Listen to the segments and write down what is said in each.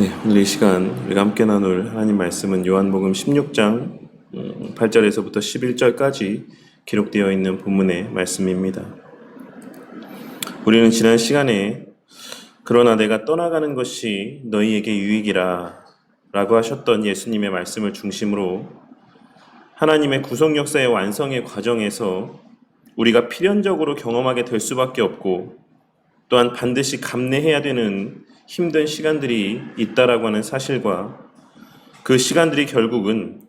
네, 오늘 이 시간 우리가 함께 나눌 하나님 말씀은 요한복음 16장 8절에서부터 11절까지 기록되어 있는 본문의 말씀입니다. 우리는 지난 시간에 그러나 내가 떠나가는 것이 너희에게 유익이라 라고 하셨던 예수님의 말씀을 중심으로 하나님의 구속 역사의 완성의 과정에서 우리가 필연적으로 경험하게 될 수밖에 없고 또한 반드시 감내해야 되는 힘든 시간들이 있다라고 하는 사실과 그 시간들이 결국은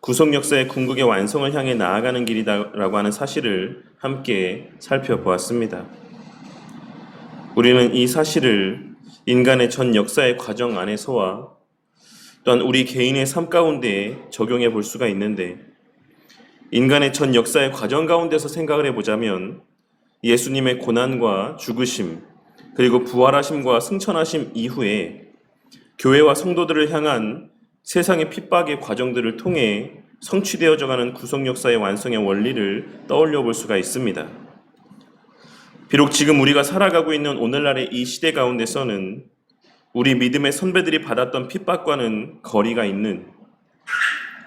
구속 역사의 궁극의 완성을 향해 나아가는 길이다라고 하는 사실을 함께 살펴보았습니다. 우리는 이 사실을 인간의 전 역사의 과정 안에서와 또한 우리 개인의 삶 가운데 적용해 볼 수가 있는데 인간의 전 역사의 과정 가운데서 생각을 해보자면 예수님의 고난과 죽으심, 그리고 부활하심과 승천하심 이후에 교회와 성도들을 향한 세상의 핍박의 과정들을 통해 성취되어져 가는 구속 역사의 완성의 원리를 떠올려 볼 수가 있습니다. 비록 지금 우리가 살아가고 있는 오늘날의 이 시대 가운데서는 우리 믿음의 선배들이 받았던 핍박과는 거리가 있는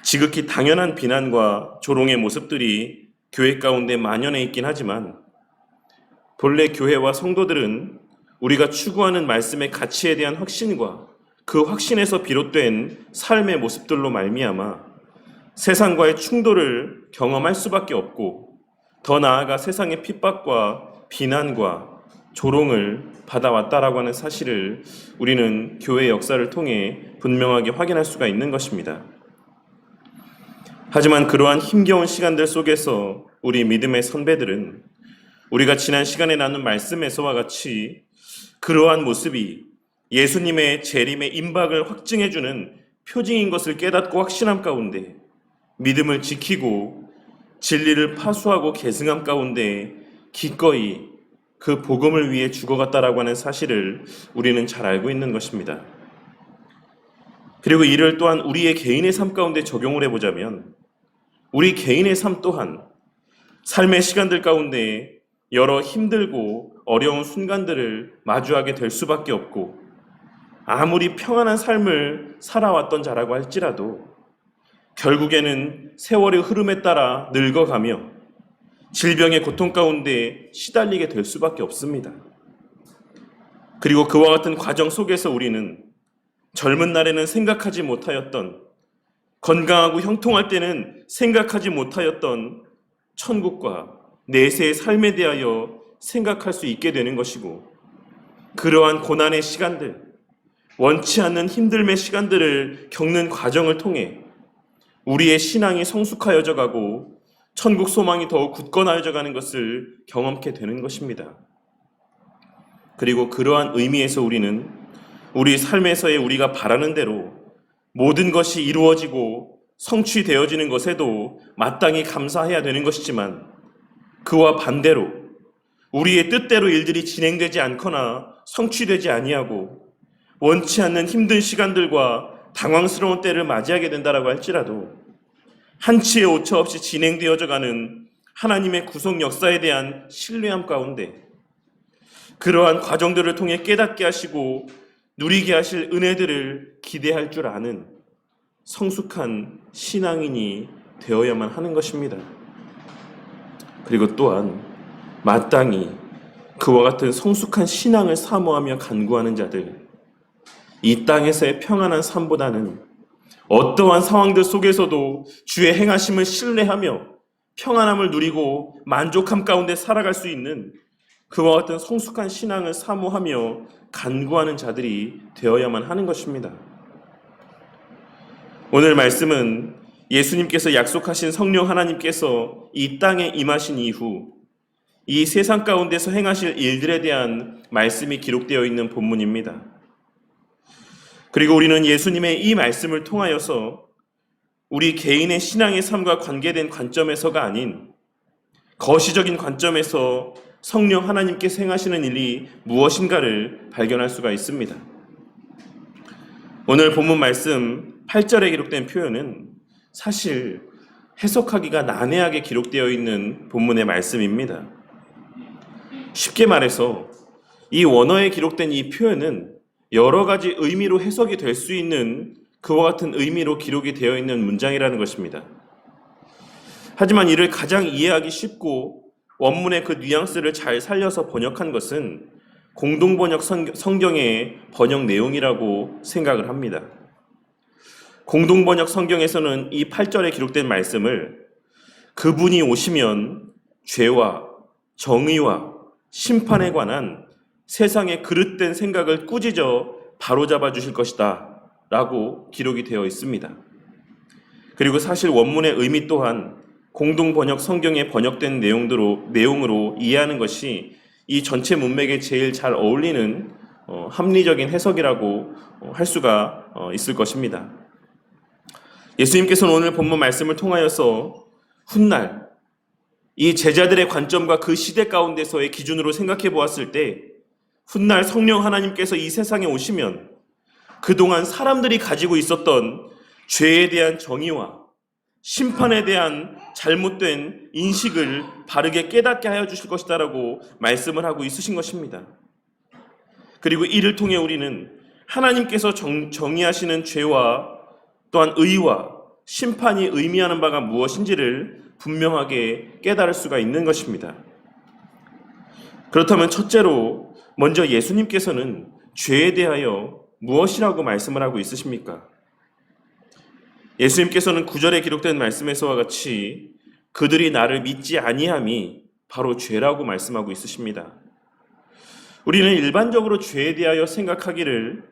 지극히 당연한 비난과 조롱의 모습들이 교회 가운데 만연해 있긴 하지만 본래 교회와 성도들은 우리가 추구하는 말씀의 가치에 대한 확신과 그 확신에서 비롯된 삶의 모습들로 말미암아 세상과의 충돌을 경험할 수밖에 없고 더 나아가 세상의 핍박과 비난과 조롱을 받아왔다라고 하는 사실을 우리는 교회 역사를 통해 분명하게 확인할 수가 있는 것입니다. 하지만 그러한 힘겨운 시간들 속에서 우리 믿음의 선배들은 우리가 지난 시간에 나눈 말씀에서와 같이 그러한 모습이 예수님의 재림의 임박을 확증해주는 표징인 것을 깨닫고 확신함 가운데 믿음을 지키고 진리를 파수하고 계승함 가운데 기꺼이 그 복음을 위해 죽어갔다라고 하는 사실을 우리는 잘 알고 있는 것입니다. 그리고 이를 또한 우리의 개인의 삶 가운데 적용을 해보자면 우리 개인의 삶 또한 삶의 시간들 가운데 여러 힘들고 어려운 순간들을 마주하게 될 수밖에 없고 아무리 평안한 삶을 살아왔던 자라고 할지라도 결국에는 세월의 흐름에 따라 늙어가며 질병의 고통 가운데 시달리게 될 수밖에 없습니다. 그리고 그와 같은 과정 속에서 우리는 젊은 날에는 생각하지 못하였던 건강하고 형통할 때는 생각하지 못하였던 천국과 내세의 삶에 대하여 생각할 수 있게 되는 것이고 그러한 고난의 시간들, 원치 않는 힘듦의 시간들을 겪는 과정을 통해 우리의 신앙이 성숙하여져 가고 천국 소망이 더욱 굳건하여져 가는 것을 경험케 되는 것입니다. 그리고 그러한 의미에서 우리는 우리 삶에서의 우리가 바라는 대로 모든 것이 이루어지고 성취되어지는 것에도 마땅히 감사해야 되는 것이지만 그와 반대로 우리의 뜻대로 일들이 진행되지 않거나 성취되지 아니하고 원치 않는 힘든 시간들과 당황스러운 때를 맞이하게 된다라고 할지라도 한치의 오차 없이 진행되어져 가는 하나님의 구속 역사에 대한 신뢰함 가운데 그러한 과정들을 통해 깨닫게 하시고 누리게 하실 은혜들을 기대할 줄 아는 성숙한 신앙인이 되어야만 하는 것입니다. 그리고 또한 마땅히 그와 같은 성숙한 신앙을 사모하며 간구하는 자들, 이 땅에서의 평안한 삶보다는 어떠한 상황들 속에서도 주의 행하심을 신뢰하며 평안함을 누리고 만족함 가운데 살아갈 수 있는 그와 같은 성숙한 신앙을 사모하며 간구하는 자들이 되어야만 하는 것입니다. 오늘 말씀은 예수님께서 약속하신 성령 하나님께서 이 땅에 임하신 이후 이 세상 가운데서 행하실 일들에 대한 말씀이 기록되어 있는 본문입니다. 그리고 우리는 예수님의 이 말씀을 통하여서 우리 개인의 신앙의 삶과 관계된 관점에서가 아닌 거시적인 관점에서 성령 하나님께서 행하시는 일이 무엇인가를 발견할 수가 있습니다. 오늘 본문 말씀 8절에 기록된 표현은 사실 해석하기가 난해하게 기록되어 있는 본문의 말씀입니다. 쉽게 말해서 이 원어에 기록된 이 표현은 여러 가지 의미로 해석이 될 수 있는 그와 같은 의미로 기록이 되어 있는 문장이라는 것입니다. 하지만 이를 가장 이해하기 쉽고 원문의 그 뉘앙스를 잘 살려서 번역한 것은 공동번역 성- 성경의 번역 내용이라고 생각을 합니다. 공동번역 성경에서는 이 8절에 기록된 말씀을 그분이 오시면 죄와 정의와 심판에 관한 세상의 그릇된 생각을 꾸짖어 바로잡아 주실 것이다. 라고 기록이 되어 있습니다. 그리고 사실 원문의 의미 또한 공동 번역 성경에 번역된 내용으로, 내용으로 이해하는 것이 이 전체 문맥에 제일 잘 어울리는 어, 합리적인 해석이라고 어, 할 수가 어, 있을 것입니다. 예수님께서는 오늘 본문 말씀을 통하여서 훗날 이 제자들의 관점과 그 시대 가운데서의 기준으로 생각해 보았을 때 훗날 성령 하나님께서 이 세상에 오시면 그동안 사람들이 가지고 있었던 죄에 대한 정의와 심판에 대한 잘못된 인식을 바르게 깨닫게 하여 주실 것이다라고 말씀을 하고 있으신 것입니다. 그리고 이를 통해 우리는 하나님께서 정, 정의하시는 죄와 또한 의와 심판이 의미하는 바가 무엇인지를 분명하게 깨달을 수가 있는 것입니다. 그렇다면 첫째로 먼저 예수님께서는 죄에 대하여 무엇이라고 말씀을 하고 있으십니까? 예수님께서는 구절에 기록된 말씀에서와 같이 그들이 나를 믿지 아니함이 바로 죄라고 말씀하고 있으십니다. 우리는 일반적으로 죄에 대하여 생각하기를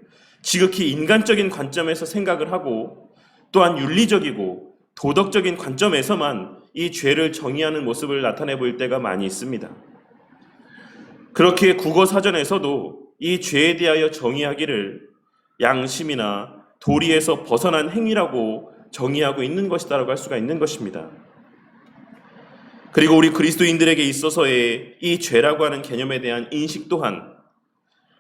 지극히 인간적인 관점에서 생각을 하고 또한 윤리적이고 도덕적인 관점에서만 이 죄를 정의하는 모습을 나타내 보일 때가 많이 있습니다. 그렇게 국어 사전에서도 이 죄에 대하여 정의하기를 양심이나 도리에서 벗어난 행위라고 정의하고 있는 것이다라고 할 수가 있는 것입니다. 그리고 우리 그리스도인들에게 있어서의 이 죄라고 하는 개념에 대한 인식 또한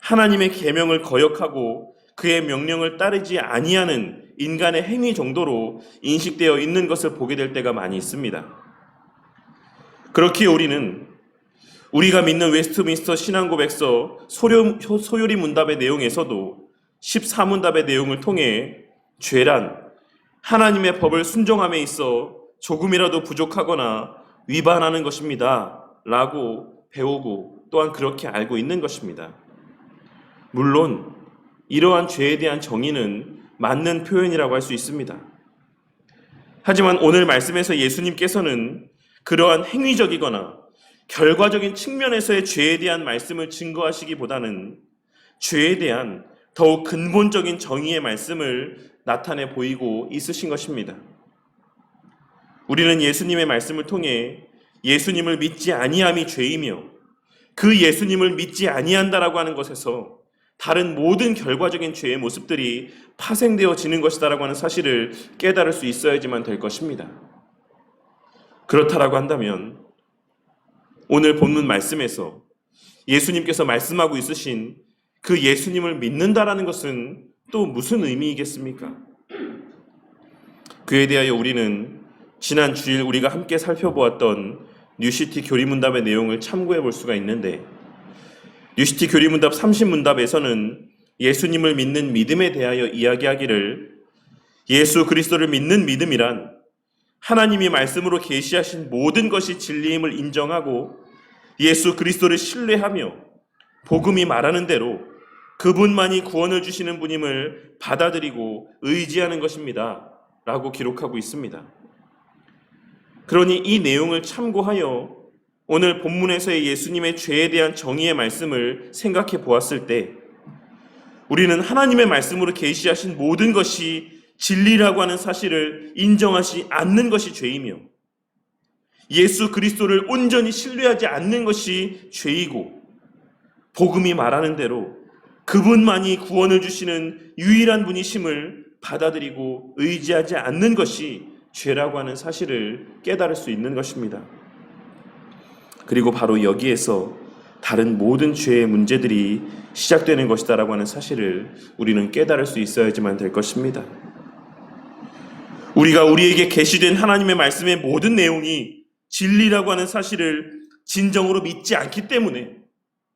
하나님의 계명을 거역하고 그의 명령을 따르지 아니하는 인간의 행위 정도로 인식되어 있는 것을 보게 될 때가 많이 있습니다. 그렇기에 우리는 우리가 믿는 웨스트민스터 신앙고백서 소요, 소요리 문답의 내용에서도 14문답의 내용을 통해 죄란 하나님의 법을 순종함에 있어 조금이라도 부족하거나 위반하는 것입니다. 라고 배우고 또한 그렇게 알고 있는 것입니다. 물론 이러한 죄에 대한 정의는 맞는 표현이라고 할 수 있습니다. 하지만 오늘 말씀에서 예수님께서는 그러한 행위적이거나 결과적인 측면에서의 죄에 대한 말씀을 증거하시기보다는 죄에 대한 더욱 근본적인 정의의 말씀을 나타내 보이고 있으신 것입니다. 우리는 예수님의 말씀을 통해 예수님을 믿지 아니함이 죄이며 그 예수님을 믿지 아니한다라고 하는 것에서 다른 모든 결과적인 죄의 모습들이 파생되어지는 것이다라고 하는 사실을 깨달을 수 있어야지만 될 것입니다. 그렇다라고 한다면 오늘 본문 말씀에서 예수님께서 말씀하고 있으신 그 예수님을 믿는다라는 것은 또 무슨 의미이겠습니까? 그에 대하여 우리는 지난 주일 우리가 함께 살펴보았던 뉴시티 교리문답의 내용을 참고해 볼 수가 있는데 뉴시티 교리문답 30문답에서는 예수님을 믿는 믿음에 대하여 이야기하기를 예수 그리스도를 믿는 믿음이란 하나님이 말씀으로 계시하신 모든 것이 진리임을 인정하고 예수 그리스도를 신뢰하며 복음이 말하는 대로 그분만이 구원을 주시는 분임을 받아들이고 의지하는 것입니다. 라고 기록하고 있습니다. 그러니 이 내용을 참고하여 오늘 본문에서의 예수님의 죄에 대한 정의의 말씀을 생각해 보았을 때 우리는 하나님의 말씀으로 계시하신 모든 것이 진리라고 하는 사실을 인정하지 않는 것이 죄이며 예수 그리스도를 온전히 신뢰하지 않는 것이 죄이고 복음이 말하는 대로 그분만이 구원을 주시는 유일한 분이심을 받아들이고 의지하지 않는 것이 죄라고 하는 사실을 깨달을 수 있는 것입니다. 그리고 바로 여기에서 다른 모든 죄의 문제들이 시작되는 것이다라고 하는 사실을 우리는 깨달을 수 있어야지만 될 것입니다. 우리가 우리에게 계시된 하나님의 말씀의 모든 내용이 진리라고 하는 사실을 진정으로 믿지 않기 때문에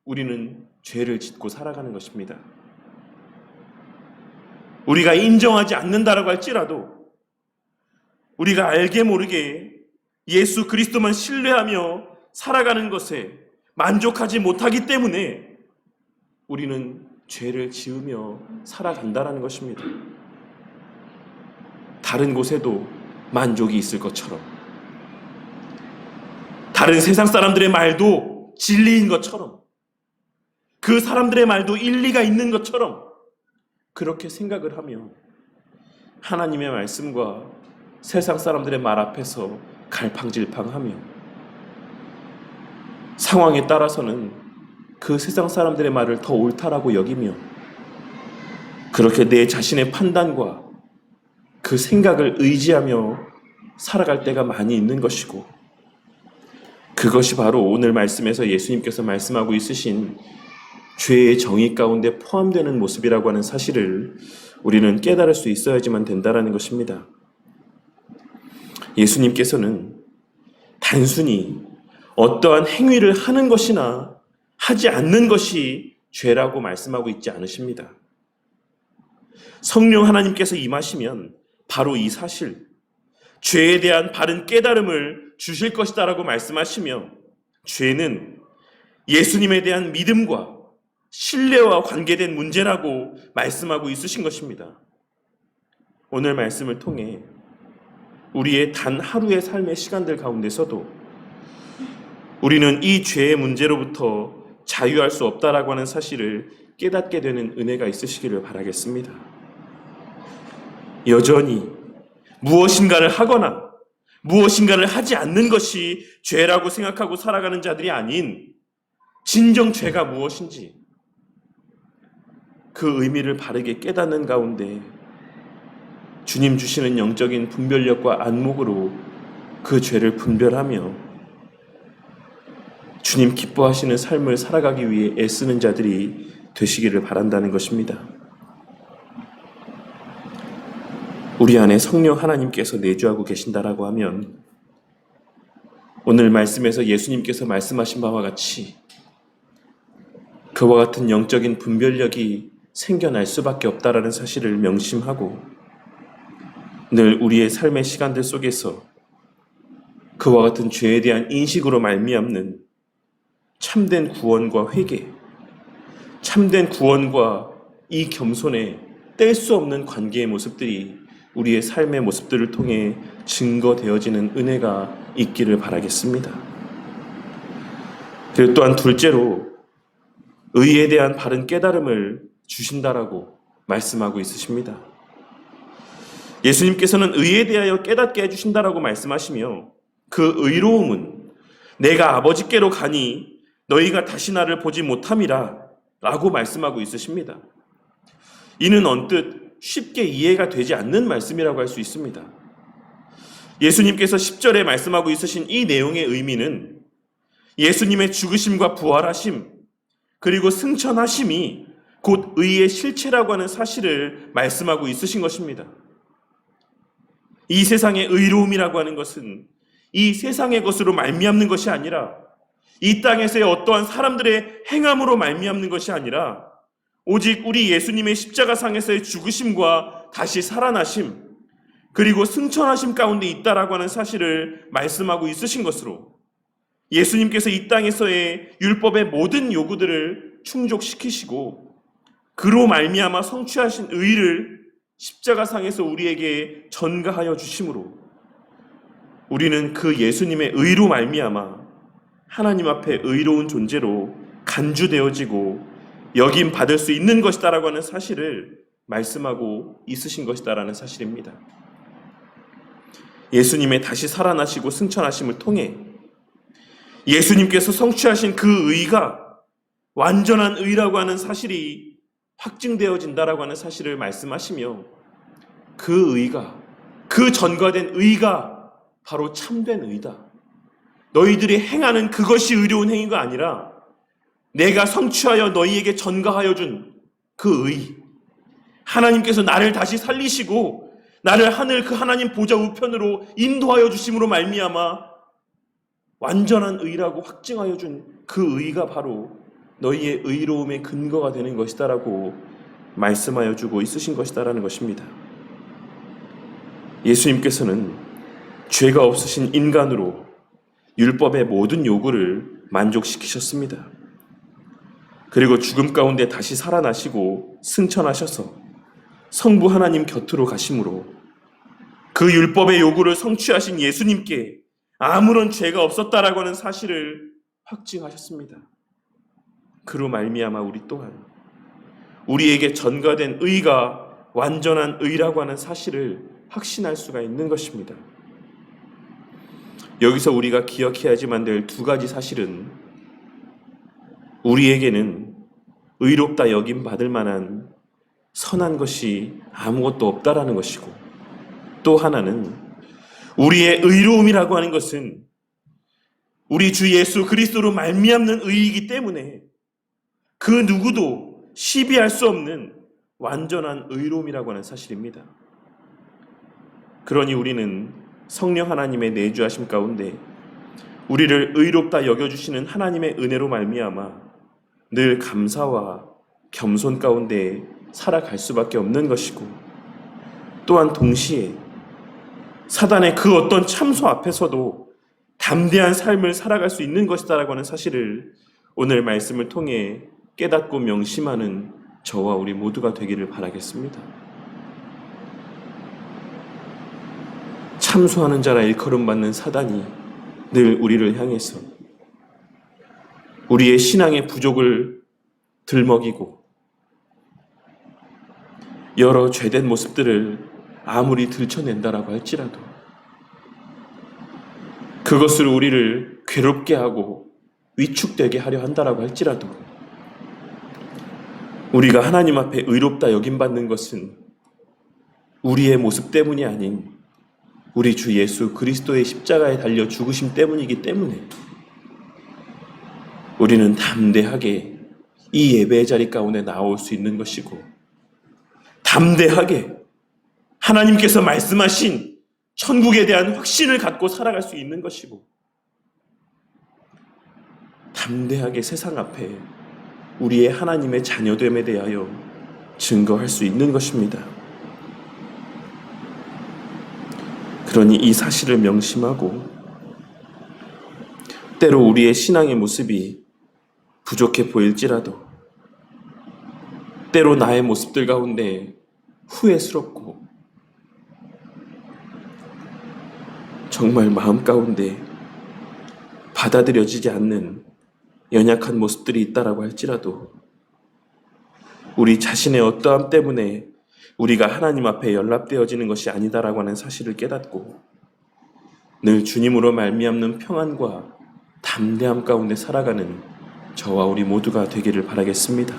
우리는 죄를 짓고 살아가는 것입니다. 우리가 인정하지 않는다라고 할지라도 우리가 알게 모르게 예수 그리스도만 신뢰하며 살아가는 것에 만족하지 못하기 때문에 우리는 죄를 지으며 살아간다라는 것입니다. 다른 곳에도 만족이 있을 것처럼 다른 세상 사람들의 말도 진리인 것처럼 그 사람들의 말도 일리가 있는 것처럼 그렇게 생각을 하며 하나님의 말씀과 세상 사람들의 말 앞에서 갈팡질팡하며 상황에 따라서는 그 세상 사람들의 말을 더 옳다라고 여기며 그렇게 내 자신의 판단과 그 생각을 의지하며 살아갈 때가 많이 있는 것이고 그것이 바로 오늘 말씀에서 예수님께서 말씀하고 있으신 죄의 정의 가운데 포함되는 모습이라고 하는 사실을 우리는 깨달을 수 있어야지만 된다라는 것입니다. 예수님께서는 단순히 어떠한 행위를 하는 것이나 하지 않는 것이 죄라고 말씀하고 있지 않으십니다. 성령 하나님께서 임하시면 바로 이 사실, 죄에 대한 바른 깨달음을 주실 것이다라고 말씀하시며 죄는 예수님에 대한 믿음과 신뢰와 관계된 문제라고 말씀하고 있으신 것입니다. 오늘 말씀을 통해 우리의 단 하루의 삶의 시간들 가운데서도 우리는 이 죄의 문제로부터 자유할 수 없다라고 하는 사실을 깨닫게 되는 은혜가 있으시기를 바라겠습니다. 여전히 무엇인가를 하거나 무엇인가를 하지 않는 것이 죄라고 생각하고 살아가는 자들이 아닌 진정 죄가 무엇인지 그 의미를 바르게 깨닫는 가운데 주님 주시는 영적인 분별력과 안목으로 그 죄를 분별하며 주님 기뻐하시는 삶을 살아가기 위해 애쓰는 자들이 되시기를 바란다는 것입니다. 우리 안에 성령 하나님께서 내주하고 계신다라고 하면 오늘 말씀에서 예수님께서 말씀하신 바와 같이 그와 같은 영적인 분별력이 생겨날 수밖에 없다라는 사실을 명심하고 늘 우리의 삶의 시간들 속에서 그와 같은 죄에 대한 인식으로 말미암는 참된 구원과 회개, 참된 구원과 이 겸손에 뗄 수 없는 관계의 모습들이 우리의 삶의 모습들을 통해 증거되어지는 은혜가 있기를 바라겠습니다. 그리고 또한 둘째로 의에 대한 바른 깨달음을 주신다라고 말씀하고 있으십니다. 예수님께서는 의에 대하여 깨닫게 해주신다라고 말씀하시며 그 의로움은 내가 아버지께로 가니 너희가 다시 나를 보지 못함이라 라고 말씀하고 있으십니다. 이는 언뜻 쉽게 이해가 되지 않는 말씀이라고 할 수 있습니다. 예수님께서 10절에 말씀하고 있으신 이 내용의 의미는 예수님의 죽으심과 부활하심, 그리고 승천하심이 곧 의의 실체라고 하는 사실을 말씀하고 있으신 것입니다. 이 세상의 의로움이라고 하는 것은 이 세상의 것으로 말미암는 것이 아니라 이 땅에서의 어떠한 사람들의 행함으로 말미암는 것이 아니라 오직 우리 예수님의 십자가 상에서의 죽으심과 다시 살아나심 그리고 승천하심 가운데 있다라고 하는 사실을 말씀하고 있으신 것으로 예수님께서 이 땅에서의 율법의 모든 요구들을 충족시키시고 그로 말미암아 성취하신 의를 십자가 상에서 우리에게 전가하여 주심으로 우리는 그 예수님의 의로 말미암아 하나님 앞에 의로운 존재로 간주되어지고 여김 받을 수 있는 것이다라고 하는 사실을 말씀하고 있으신 것이다라는 사실입니다. 예수님의 다시 살아나시고 승천하심을 통해 예수님께서 성취하신 그 의가 완전한 의라고 하는 사실이 확증되어진다라고 하는 사실을 말씀하시며 그 의가 그 전가된 의가 바로 참된 의다. 너희들이 행하는 그것이 의로운 행위가 아니라 내가 성취하여 너희에게 전가하여 준 그 의. 하나님께서 나를 다시 살리시고 나를 하늘 그 하나님 보좌 우편으로 인도하여 주심으로 말미암아 완전한 의라고 확증하여 준 그 의가 바로 너희의 의로움의 근거가 되는 것이다라고 말씀하여 주고 있으신 것이다라는 것입니다. 예수님께서는 죄가 없으신 인간으로 율법의 모든 요구를 만족시키셨습니다. 그리고 죽음 가운데 다시 살아나시고 승천하셔서 성부 하나님 곁으로 가심으로 그 율법의 요구를 성취하신 예수님께 아무런 죄가 없었다라고 하는 사실을 확증하셨습니다. 그로 말미암아 우리 또한 우리에게 전가된 의가 완전한 의라고 하는 사실을 확신할 수가 있는 것입니다. 여기서 우리가 기억해야지만 될 두 가지 사실은 우리에게는 의롭다 여김 받을 만한 선한 것이 아무것도 없다라는 것이고 또 하나는 우리의 의로움이라고 하는 것은 우리 주 예수 그리스도로 말미암는 의이기 때문에 그 누구도 시비할 수 없는 완전한 의로움이라고 하는 사실입니다. 그러니 우리는 성령 하나님의 내주하심 가운데 우리를 의롭다 여겨주시는 하나님의 은혜로 말미암아 늘 감사와 겸손 가운데 살아갈 수밖에 없는 것이고 또한 동시에 사단의 그 어떤 참소 앞에서도 담대한 삶을 살아갈 수 있는 것이다라고 하는 사실을 오늘 말씀을 통해 깨닫고 명심하는 저와 우리 모두가 되기를 바라겠습니다. 참소하는 자라 일컬음 받는 사단이 늘 우리를 향해서 우리의 신앙의 부족을 들먹이고 여러 죄된 모습들을 아무리 들춰낸다라고 할지라도 그것을 우리를 괴롭게 하고 위축되게 하려 한다라고 할지라도 우리가 하나님 앞에 의롭다 여김받는 것은 우리의 모습 때문이 아닌 우리 주 예수 그리스도의 십자가에 달려 죽으심 때문이기 때문에 우리는 담대하게 이 예배의 자리 가운데 나올 수 있는 것이고 담대하게 하나님께서 말씀하신 천국에 대한 확신을 갖고 살아갈 수 있는 것이고 담대하게 세상 앞에 우리의 하나님의 자녀됨에 대하여 증거할 수 있는 것입니다. 그러니 이 사실을 명심하고 때로 우리의 신앙의 모습이 부족해 보일지라도 때로 나의 모습들 가운데 후회스럽고 정말 마음 가운데 받아들여지지 않는 연약한 모습들이 있다라고 할지라도 우리 자신의 어떠함 때문에 우리가 하나님 앞에 연락되어지는 것이 아니다라고 하는 사실을 깨닫고 늘 주님으로 말미암는 평안과 담대함 가운데 살아가는 저와 우리 모두가 되기를 바라겠습니다.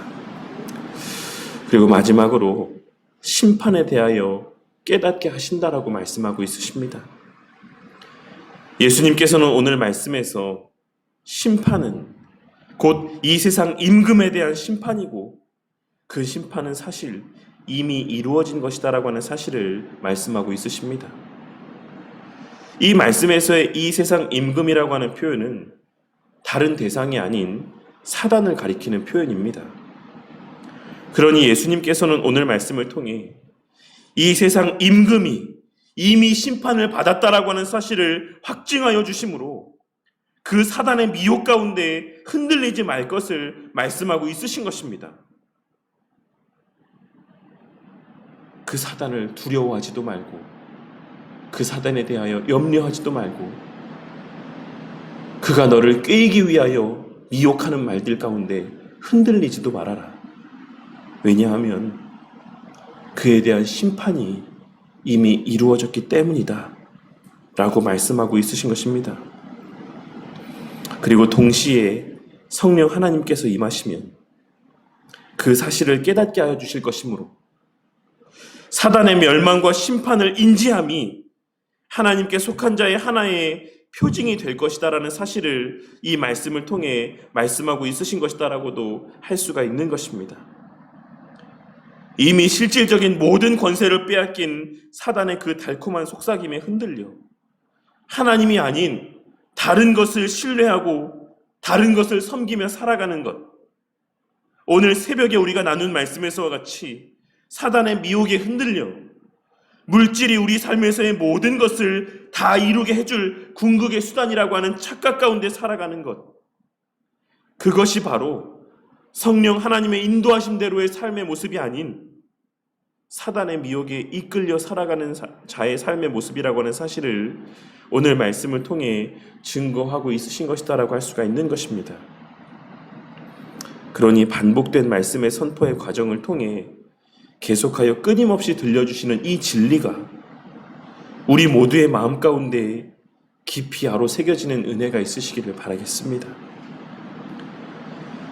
그리고 마지막으로 심판에 대하여 깨닫게 하신다라고 말씀하고 있으십니다. 예수님께서는 오늘 말씀에서 심판은 곧 이 세상 임금에 대한 심판이고 그 심판은 사실 이미 이루어진 것이다라고 하는 사실을 말씀하고 있으십니다. 이 말씀에서의 이 세상 임금이라고 하는 표현은 다른 대상이 아닌 사단을 가리키는 표현입니다. 그러니 예수님께서는 오늘 말씀을 통해 이 세상 임금이 이미 심판을 받았다라고 하는 사실을 확증하여 주심으로 그 사단의 미혹 가운데 흔들리지 말 것을 말씀하고 있으신 것입니다. 그 사단을 두려워하지도 말고 그 사단에 대하여 염려하지도 말고 그가 너를 꾀이기 위하여 미혹하는 말들 가운데 흔들리지도 말아라. 왜냐하면 그에 대한 심판이 이미 이루어졌기 때문이다. 라고 말씀하고 있으신 것입니다. 그리고 동시에 성령 하나님께서 임하시면 그 사실을 깨닫게 하여 주실 것이므로 사단의 멸망과 심판을 인지함이 하나님께 속한 자의 하나의 표징이 될 것이다라는 사실을 이 말씀을 통해 말씀하고 있으신 것이다라고도 할 수가 있는 것입니다. 이미 실질적인 모든 권세를 빼앗긴 사단의 그 달콤한 속삭임에 흔들려 하나님이 아닌 다른 것을 신뢰하고 다른 것을 섬기며 살아가는 것. 오늘 새벽에 우리가 나눈 말씀에서와 같이 사단의 미혹에 흔들려 물질이 우리 삶에서의 모든 것을 다 이루게 해줄 궁극의 수단이라고 하는 착각 가운데 살아가는 것. 그것이 바로 성령 하나님의 인도하심대로의 삶의 모습이 아닌 사단의 미혹에 이끌려 살아가는 사- 자의 삶의 모습이라고 하는 사실을 오늘 말씀을 통해 증거하고 있으신 것이다라고 할 수가 있는 것입니다. 그러니 반복된 말씀의 선포의 과정을 통해 계속하여 끊임없이 들려주시는 이 진리가 우리 모두의 마음 가운데 깊이 아로 새겨지는 은혜가 있으시기를 바라겠습니다.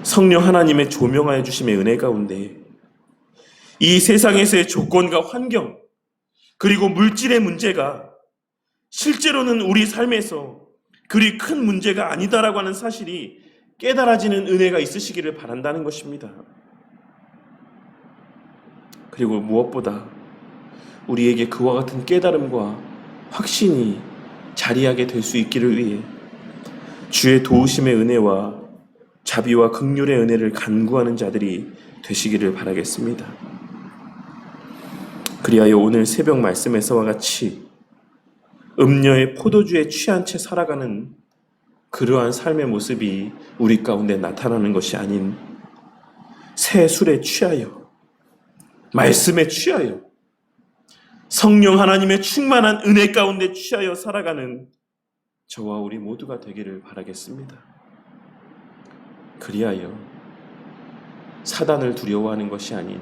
성령 하나님의 조명하여 주심의 은혜 가운데 이 세상에서의 조건과 환경 그리고 물질의 문제가 실제로는 우리 삶에서 그리 큰 문제가 아니다라고 하는 사실이 깨달아지는 은혜가 있으시기를 바란다는 것입니다. 그리고 무엇보다 우리에게 그와 같은 깨달음과 확신이 자리하게 될 수 있기를 위해 주의 도우심의 은혜와 자비와 극률의 은혜를 간구하는 자들이 되시기를 바라겠습니다. 그리하여 오늘 새벽 말씀에서와 같이 음녀의 포도주에 취한 채 살아가는 그러한 삶의 모습이 우리 가운데 나타나는 것이 아닌 새 술에 취하여 말씀에 취하여 성령 하나님의 충만한 은혜 가운데 취하여 살아가는 저와 우리 모두가 되기를 바라겠습니다. 그리하여 사단을 두려워하는 것이 아닌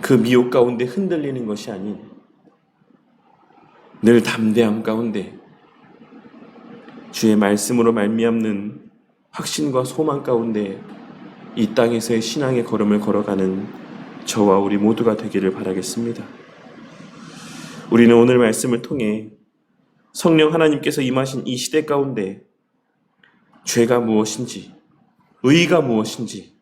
그 미혹 가운데 흔들리는 것이 아닌 늘 담대함 가운데 주의 말씀으로 말미암는 확신과 소망 가운데 이 땅에서의 신앙의 걸음을 걸어가는 저와 우리 모두가 되기를 바라겠습니다. 우리는 오늘 말씀을 통해 성령 하나님께서 임하신 이 시대 가운데 죄가 무엇인지, 의가 무엇인지,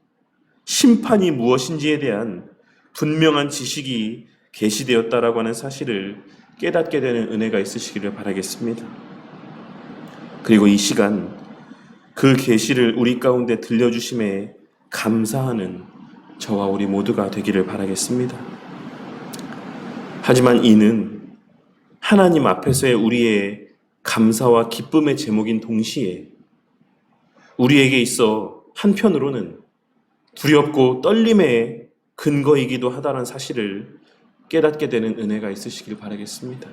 심판이 무엇인지에 대한 분명한 지식이 계시되었다라고 하는 사실을 깨닫게 되는 은혜가 있으시기를 바라겠습니다. 그리고 이 시간 그 계시를 우리 가운데 들려주심에 감사하는 저와 우리 모두가 되기를 바라겠습니다. 하지만 이는 하나님 앞에서의 우리의 감사와 기쁨의 제목인 동시에 우리에게 있어 한편으로는 두렵고 떨림의 근거이기도 하다는 사실을 깨닫게 되는 은혜가 있으시길 바라겠습니다.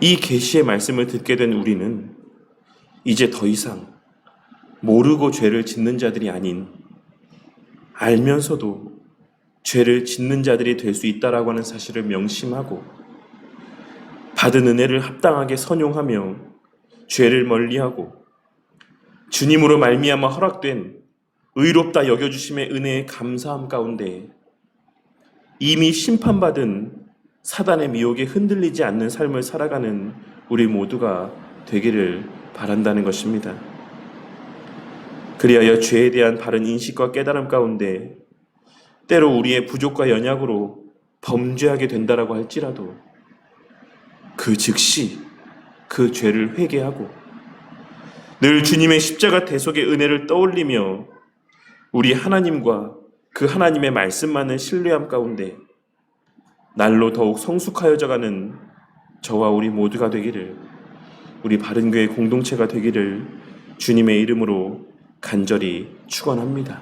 이 계시의 말씀을 듣게 된 우리는 이제 더 이상 모르고 죄를 짓는 자들이 아닌 알면서도 죄를 짓는 자들이 될 수 있다라고 하는 사실을 명심하고 받은 은혜를 합당하게 선용하며 죄를 멀리하고 주님으로 말미암아 허락된 의롭다 여겨 주심의 은혜에 감사함 가운데 이미 심판받은 사단의 미혹에 흔들리지 않는 삶을 살아가는 우리 모두가 되기를 바란다는 것입니다. 그리하여 죄에 대한 바른 인식과 깨달음 가운데 때로 우리의 부족과 연약으로 범죄하게 된다라고 할지라도 그 즉시 그 죄를 회개하고 늘 주님의 십자가 대속의 은혜를 떠올리며 우리 하나님과 그 하나님의 말씀만을 신뢰함 가운데 날로 더욱 성숙하여져가는 저와 우리 모두가 되기를 우리 바른교회 공동체가 되기를 주님의 이름으로 간절히 축원합니다.